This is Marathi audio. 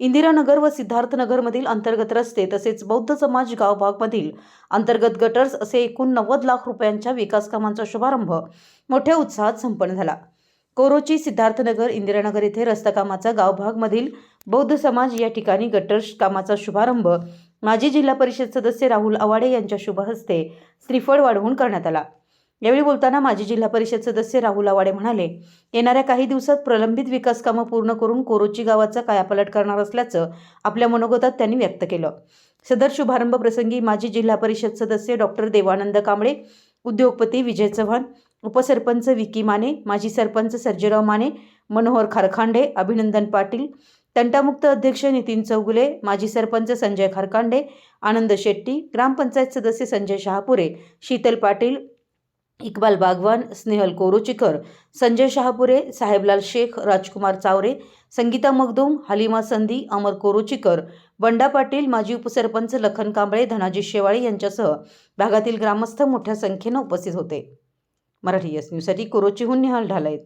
इंदिरानगर व सिद्धार्थनगरमधील अंतर्गत रस्ते तसेच बौद्ध समाज गावभागमधील अंतर्गत गटर्स असे एकूण नव्वद लाख रुपयांच्या विकासकामांचा शुभारंभ मोठ्या उत्साहात संपन्न झाला. कोरोची सिद्धार्थनगर इंदिरानगर येथे रस्ता कामाचा गावभागमधील बौद्ध समाज या ठिकाणी गटर्स कामाचा शुभारंभ माजी जिल्हा परिषद सदस्य राहुल आवाडे यांच्या शुभ हस्ते श्रीफळ वाढवून करण्यात आला. यावेळी बोलताना माजी जिल्हा परिषद सदस्य राहुल आवाडे म्हणाले येणाऱ्या काही दिवसात प्रलंबित विकास कामं पूर्ण करून कोरोची गावाचा कायापालट करणार असल्याचं आपल्या मनोगतात त्यांनी व्यक्त केलं. सदर शुभारंभ प्रसंगी माजी जिल्हा परिषद सदस्य डॉक्टर देवानंद कांबळे उद्योगपती विजय चव्हाण उपसरपंच विकी माने माजी सरपंच सर्जेराव माने मनोहर खारखांडे अभिनंदन पाटील तंटामुक्त अध्यक्ष नितीन चौगुले माजी सरपंच संजय खारकांडे आनंद शेट्टी ग्रामपंचायत सदस्य संजय शहापुरे शीतल पाटील इक्बाल बागवान स्नेहल कोरोचीकर संजय शहापुरे साहेबलाल शेख राजकुमार चावरे संगीता मगदूम हलिमा संधी अमर कोरोचीकर बंडा पाटील माजी उपसरपंच लखन कांबळे धनाजी शेवाळे यांच्यासह भागातील ग्रामस्थ मोठ्या संख्येनं उपस्थित होते. मराठी एस न्यूजसाठी कोरोचीहून निहाल ढालायत